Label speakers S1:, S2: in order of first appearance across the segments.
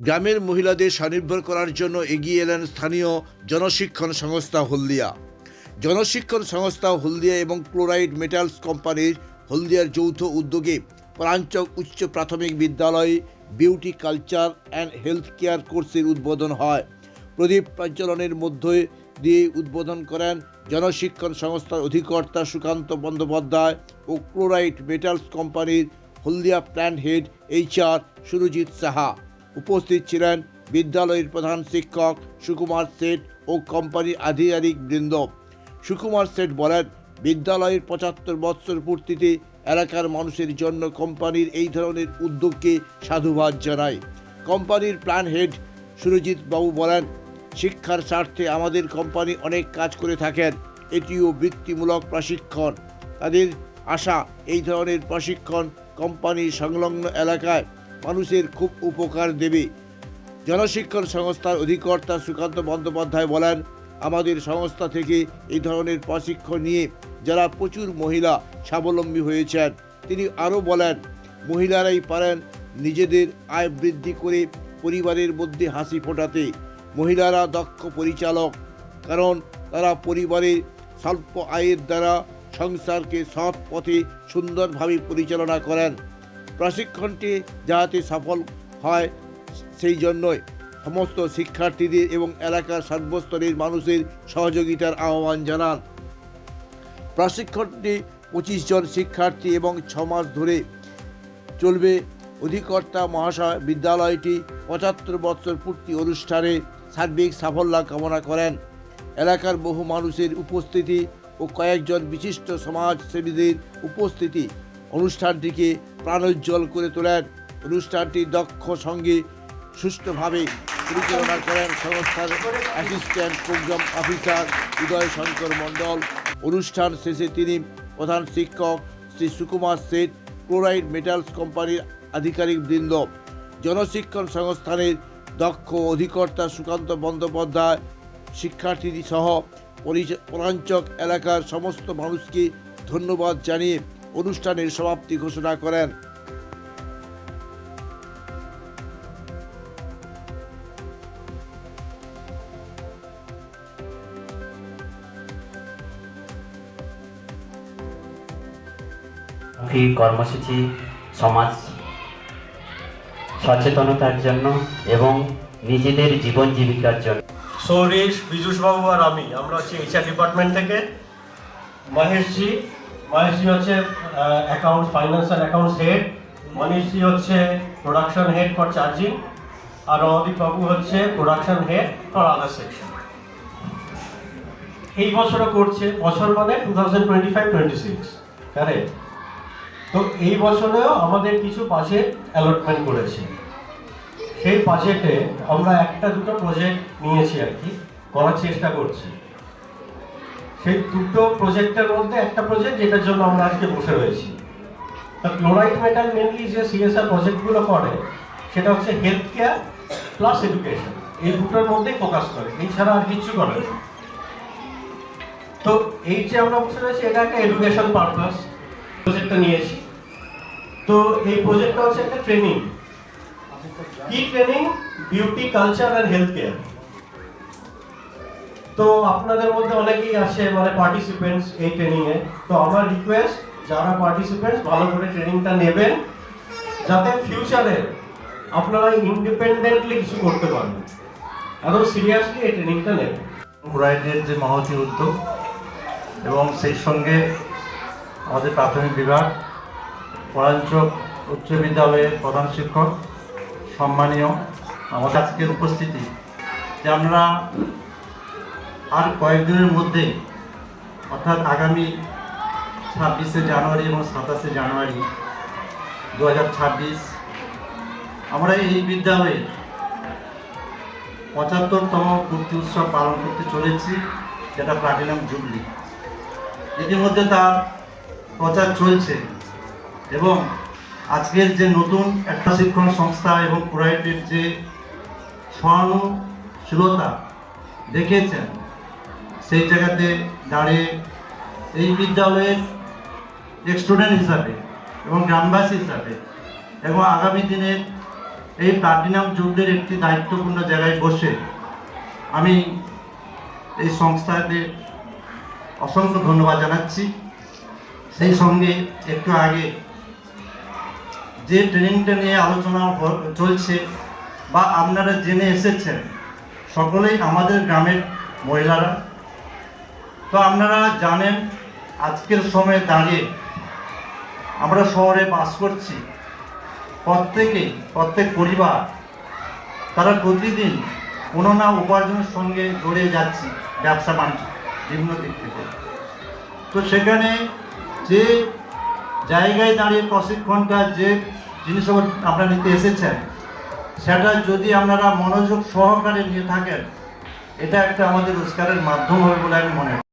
S1: গ্রামের মহিলাদের স্বনির্ভর করার জন্য এগিয়ে এলেন স্থানীয় জনশিক্ষণ সংস্থা হলদিয়া। জনশিক্ষণ সংস্থা হলদিয়া এবং ক্লোরাইড মেটালস কোম্পানির হলদিয়ার যৌথ উদ্যোগে প্রাঞ্চক উচ্চ প্রাথমিক বিদ্যালয়ে, beauty culture and health care কোর্সের উদ্বোধন হয়। প্রদীপ প্রজ্বলনের মধ্যে দিয়ে উদ্বোধন করেন জনশিক্ষণ সংস্থার অধিকর্তা সুকান্ত বন্দ্যোপাধ্যায় ও ক্লোরাইড মেটালস কোম্পানির Haldia plant head HR Surajit Saha. উপস্থিত ছিলেন বিদ্যালয়ের প্রধান শিক্ষক সুকুমার সেঠ ও কোম্পানির আধিকারিক বৃন্দ। সুকুমার সেঠ বলেন, বিদ্যালয়ের পঁচাত্তর বৎসর পূর্তিতে এলাকার মানুষের জন্য কোম্পানির এই ধরনের উদ্যোগকে সাধুবাদ জানায়। কোম্পানির প্ল্যান হেড সুরজিৎ বাবু বলেন, শিক্ষার স্বার্থে আমাদের কোম্পানি অনেক কাজ করে থাকেন। এটিও বৃত্তিমূলক প্রশিক্ষণ। তাদের আশা, এই ধরনের প্রশিক্ষণ কোম্পানির সংলগ্ন এলাকায় মানুষের খুব উপকার দেবে। জনশিক্ষণ সংস্থার অধিকর্তা সুকান্ত বন্দ্যোপাধ্যায় বলেন, আমাদের সংস্থা থেকে এই ধরনের প্রশিক্ষণ নিয়ে যারা প্রচুর মহিলা স্বাবলম্বী হয়েছেন, তিনি আরও বলেন, মহিলারাই পারেন নিজেদের আয় বৃদ্ধি করে পরিবারের মধ্যে হাসি ফোটাতে। মহিলারা দক্ষ পরিচালক, কারণ তারা পরিবারের স্বল্প আয়ের দ্বারা সংসারকে সৎ পথে সুন্দরভাবে পরিচালনা করেন। প্রশিক্ষণটি যাতে সফল হয়, সেই জন্যই সমস্ত শিক্ষার্থীদের এবং এলাকার সর্বস্তরের মানুষের সহযোগিতার আহ্বান জানান। প্রশিক্ষণটি পঁচিশ জন শিক্ষার্থী এবং ছ মাস ধরে চলবে। অধিকর্তা মহাশয় বিদ্যালয়টি পঁচাত্তর বছর পূর্তি অনুষ্ঠানে সার্বিক সাফল্য কামনা করেন। এলাকার বহু মানুষের উপস্থিতি ও কয়েকজন বিশিষ্ট সমাজসেবীদের উপস্থিতি অনুষ্ঠানটিকে প্রাণোজ্জ্বল করে তোলেন অনুষ্ঠানটি দক্ষ সঙ্গে সুষ্ঠুভাবে পরিচালনা করেন সংস্থার assistant programme officer Uday Shankar Mondal. অনুষ্ঠান শেষে তিনি প্রধান শিক্ষক শ্রী সুকুমার সেঠ ক্লোরাইড মেটালস কোম্পানির আধিকারিক বৃন্দ। জনশিক্ষণ সংস্থানের দক্ষ অধিকর্তা সুকান্ত বন্দ্যোপাধ্যায় শিক্ষার্থী সহ পরিচ- পৌরাঞ্চক এলাকার সমস্ত মানুষকে ধন্যবাদ জানিয়ে অনুষ্ঠানের সমাপ্তি ঘোষণা করেন।
S2: কর্মসূচি সমাজ সচেতনতার জন্য এবং নিজেদের জীবন জীবিকার জন্য।
S3: সৌরেশ বিজুষবাবু আর আমি আমরা হচ্ছে এইচআর ডিপার্টমেন্ট থেকে। মহেশজি মহেশজি হচ্ছে accounts finance and accounts head Manishji হচ্ছে প্রোডাকশন হেড ফর চার্জিং আর বাবু হচ্ছে production head for other section এই বছরও করছে, বছর মানে two thousand twenty five twenty six correct তো এই বছরেও আমাদের কিছু বাজেট অ্যালটমেন্ট করেছে। সেই বাজেটে আমরা একটা দুটো প্রজেক্ট নিয়েছি আর কি, করার চেষ্টা করছি। সেই দুটো প্রজেক্টের মধ্যে একটা প্রজেক্ট যেটার জন্য আমরা আজকে বসে রয়েছি। তা ক্লোরাইড মেটাল মেনলি যে সিএসআর প্রজেক্টগুলো করে, সেটা হচ্ছে হেলথ কেয়ার প্লাস এডুকেশন এই দুটোর মধ্যেই ফোকাস করে, এছাড়া আর কিচ্ছু করে না। তো এই যে আমরা বসে রয়েছি, এটা একটা এডুকেশন পারপাস প্রজেক্টটা নিয়েছি। তো এই প্রজেক্টটা হচ্ছে একটা ট্রেনিং কি training beauty culture and health care তো আপনাদের মধ্যে অনেকেই আছে মানে পার্টিসিপেন্টস এই ট্রেনিং এ। তো আমার রিকোয়েস্ট যারা পার্টিসিপেন্টস ভালো করে ট্রেনিংটা নেবেন, যাতে ফিউচারে আপনারা ইন্ডিপেন্ডেন্টলি কিছু করতে পারেন একদম সিরিয়াসলি এই ট্রেনিংটা নেবেন।
S4: ক্লোরাইডের যে মহতি উদ্যোগ এবং সেই সঙ্গে আমাদের প্রাথমিক বিভাগ পরাঞ্চক উচ্চ বিদ্যালয়ের প্রধান শিক্ষক, সম্মানীয় আমাদের আজকের উপস্থিতি। যে আমরা আর কয়েকদিনের মধ্যেই অর্থাৎ আগামী ছাব্বিশে জানুয়ারি এবং সাতাশে জানুয়ারি দু হাজার ছাব্বিশ, আমরা এই বিদ্যালয়ে পঁচাত্তরতম পূর্তি উৎসব পালন করতে চলেছি, যেটা প্লাটিনাম জুবলি। ইতিমধ্যে তার প্রচার চলছে এবং আজকের যে নতুন একটা শিক্ষণ সংস্থা এবং প্রোভাইডের যে সহানুশীলতা দেখেছেন সেই জায়গাতে দাঁড়িয়ে এই বিদ্যালয়ের স্টুডেন্ট হিসাবে এবং গ্রামবাসী হিসাবে এবং আগামী দিনের এই প্লাটিনাম যুগের একটি দায়িত্বপূর্ণ জায়গায় বসে আমি এই সংস্থাতে অসংখ্য ধন্যবাদ জানাচ্ছি। সেই সঙ্গে একটু আগে যে ট্রেনিংটা নিয়ে আলোচনা চলছে বা আপনারা জেনে এসেছেন, সকলেই আমাদের গ্রামের মহিলারা তো আপনারা জানেন আজকের সময়ে দাঁড়িয়ে আমরা শহরে বাস করছি। প্রত্যেকেই প্রত্যেক পরিবার, তারা প্রতিদিন কোনো না উপার্জনের সঙ্গে জড়িয়ে যাচ্ছি ব্যবসা বাণিজ্য, বিভিন্ন দিক থেকে। তো সেখানে যে জায়গায় দাঁড়িয়ে প্রশিক্ষণটা যে জিনিস আপনারা নিতে এসেছেন, সেটা যদি আপনারা মনোযোগ সহকারে নিয়ে থাকেন, এটা একটা আমাদের রোজগারের মাধ্যম হবে বলে আমি মনে করি।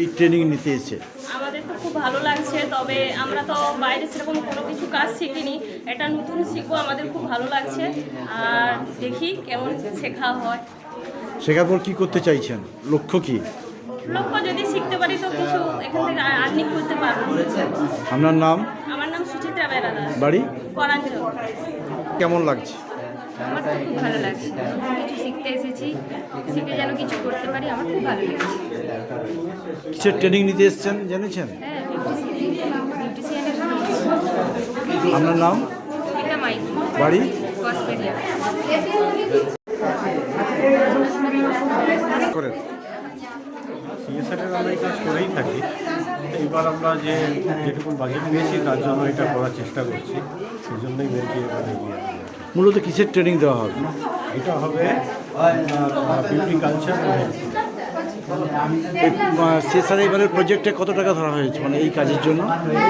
S1: এই ট্রেনিং নিতে এসে
S5: আমাদের তো খুব ভালো লাগছে তবে আমরা তো বাইরে সেরকম কোনো কিছু কাজ শিখিনি। এটা নতুন শিখব আমাদের খুব ভালো লাগছে। আর দেখি কেমন শেখা হয়।
S1: শেখার পর কি করতে চাইছেন? লক্ষ্য কি?
S5: লক্ষ্য যদি শিখতে পারি তো কিছু এখান থেকে আর্নিং করতে পারব।
S1: আপনার নাম?
S5: আমার নাম সুচিত্রা বেরা দাস
S1: বাড়ি?
S5: করাঞ্চল।
S1: কেমন লাগছে?
S6: আমার তো খুব ভালো লাগছে। কিছু শিখতে এসেছি শিখে যেন কিছু করতে পারি আমার খুব ভালো লেগেছে।
S1: কিসের ট্রেনিং নিতে এসেছেন জেনেছেন?
S6: হ্যাঁ বিউটিশিয়ানের
S1: আপনার নাম?
S6: এটা মাইক
S1: বাড়ি?
S6: কসমেটিয়া
S1: করেন।
S3: সিএসআরের আমরা এই কাজ করেই থাকি। এইবার আমরা যে যেটুকু বাজেট পেয়েছি তার জন্য এটা করার চেষ্টা করছি। সেই জন্যই মেনকে এখানে এগিয়ে।
S1: মূলত কিসের ট্রেনিং দেওয়া হবে?
S3: এটা হবে বিউটি কালচার
S1: প্রজেক্টে কত টাকা ধরা হয়েছে? মানে এই কাজের জন্য?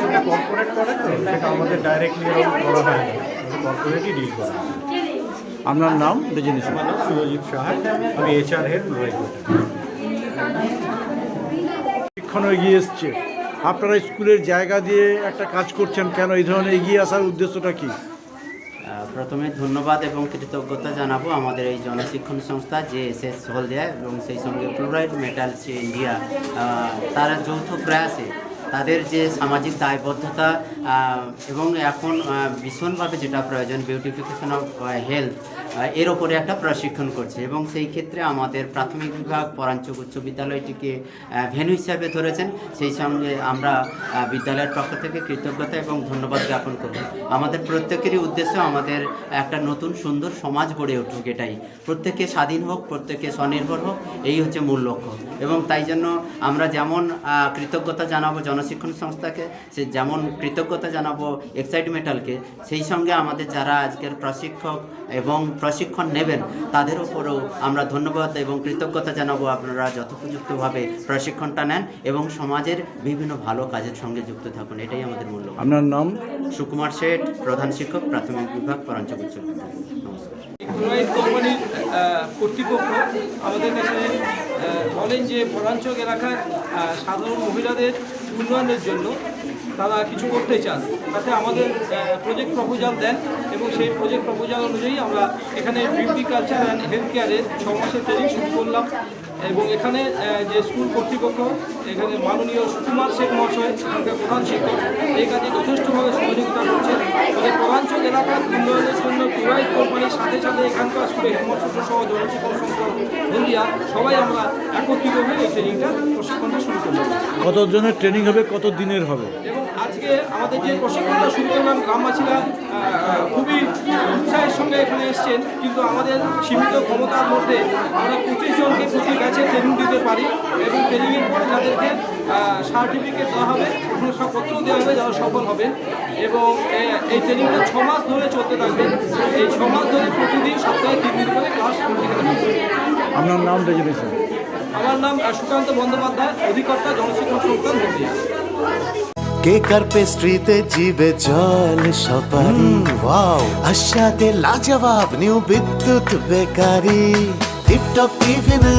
S3: সেটা কর্পোরেট করে তো সেটা আমাদের ডাইরেক্টলি করা হয় কর্পোরেটই ডিল করা
S1: আপনার নাম
S3: সুরজিৎ সাহা আমি এইচআর হেড
S1: শিক্ষণ এগিয়ে এসছে। আপনারা স্কুলের জায়গা দিয়ে একটা কাজ করছেন কেন? এই ধরনের এগিয়ে আসার উদ্দেশ্যটা কি?
S7: প্রথমে ধন্যবাদ এবং কৃতজ্ঞতা জানাব আমাদের এই জনশিক্ষণ সংস্থা যে এস এস হলদিয়া, এবং সেই সঙ্গে ক্লোরাইড মেটালস ইন্ডিয়া তারা যৌথ প্রয়াসে তাদের যে সামাজিক দায়বদ্ধতা এবং এখন ভীষণভাবে যেটা প্রয়োজন বিউটিফিকেশন অফ হেলথ এর ওপরে একটা প্রশিক্ষণ করছে এবং সেই ক্ষেত্রে আমাদের প্রাথমিক বিভাগ পরাঞ্চক উচ্চ বিদ্যালয়টিকে ভেন্যু হিসাবে ধরেছেন। সেই সঙ্গে আমরা বিদ্যালয়ের পক্ষ থেকে কৃতজ্ঞতা এবং ধন্যবাদ জ্ঞাপন করব। আমাদের প্রত্যেকেরই উদ্দেশ্য আমাদের একটা নতুন সুন্দর সমাজ গড়ে উঠুক এটাই। প্রত্যেকে স্বাধীন হোক, প্রত্যেকে স্বনির্ভর হোক, এই হচ্ছে মূল লক্ষ্য। এবং তাই জন্য আমরা যেমন কৃতজ্ঞতা জানাব জনশিক্ষণ সংস্থাকে, সে যেমন কৃতজ্ঞতা জানাব এক্সাইড মেটালকে সেই সঙ্গে আমাদের যারা আজকের প্রশিক্ষক এবং প্রশিক্ষণ নেবেন তাদের উপরেও আমরা ধন্যবাদ এবং কৃতজ্ঞতা জানাব আপনারা যথোপযুক্তভাবে প্রশিক্ষণটা নেন এবং সমাজের বিভিন্ন ভালো কাজের সঙ্গে যুক্ত থাকুন এটাই আমাদের মূল্য
S1: আপনার নাম?
S7: সুকুমার শেঠ প্রধান শিক্ষক প্রাথমিক বিভাগ পরাঞ্চল উচ্চ নমস্কার।
S8: কোম্পানির কর্তৃপক্ষ আমাদের কাছে বলেন যে বনাঞ্চল এলাকার সাধারণ মহিলাদের উন্নয়নের জন্য তারা কিছু করতে চান। তাতে আমাদের প্রজেক্ট প্রপোজাল দেন এবং সেই প্রজেক্ট প্রপোজাল অনুযায়ী আমরা এখানে বিউটি কালচার অ্যান্ড হেলথ কেয়ারের ছ মাসের ট্রেনিং শুরু করলাম। এবং এখানে যে স্কুল কর্তৃপক্ষ এখানে মাননীয় সুকুমার শেখ মহাশয় এখানকার প্রধান শিক্ষক এই কাজে যথেষ্টভাবে সহযোগিতা করছেন। তবে পূর্বাঞ্চল এলাকার উন্নয়নের জন্য ক্লোরাইড কোম্পানির সাথে সাথে এখানকার স্কুলে হেডমাস্টার সহ জনশিক্ষণ সংস্থা হলদিয়া সবাই আমরা একত্রিত হয়ে এই ট্রেনিংটা প্রশিক্ষণটা শুরু করলাম
S1: কতজনের ট্রেনিং হবে কত দিনের হবে?
S8: এবং আজকে আমাদের যে প্রশিক্ষণটা শুরু করলাম গ্রামবাসীরা খুবই উৎসাহের সঙ্গে এখানে এসছেন। কিন্তু আমাদের সীমিত ক্ষমতার মধ্যে আমরা পঁচিশ জনকে প্রতি ব্যাচে ট্রেনিং দিতে পারি এবং ট্রেনিংয়ের পরে তাদেরকে সার্টিফিকেট দেওয়া হবে প্রশংসাপত্র দেওয়া হবে যারা সফল হবে। এবং এই ট্রেনিংটা ছ মাস ধরে চলতে থাকবে। এই ছ মাস ধরে প্রতিদিন সপ্তাহে তিন দিন করে ক্লাস হবে।
S1: আপনার নাম ডেজিনেশন
S8: আমার নাম সুকান্ত বন্দ্যোপাধ্যায় অধিকর্তা জনশিক্ষণ সংস্থান হলদিয়া
S9: কেক আর পেস্ট্রিতে জিবে জল সপারি? ওয়াও আশাতে লাজবাব নিউ বিদ্যুৎ বেকারি। টিপটপ টিফিনে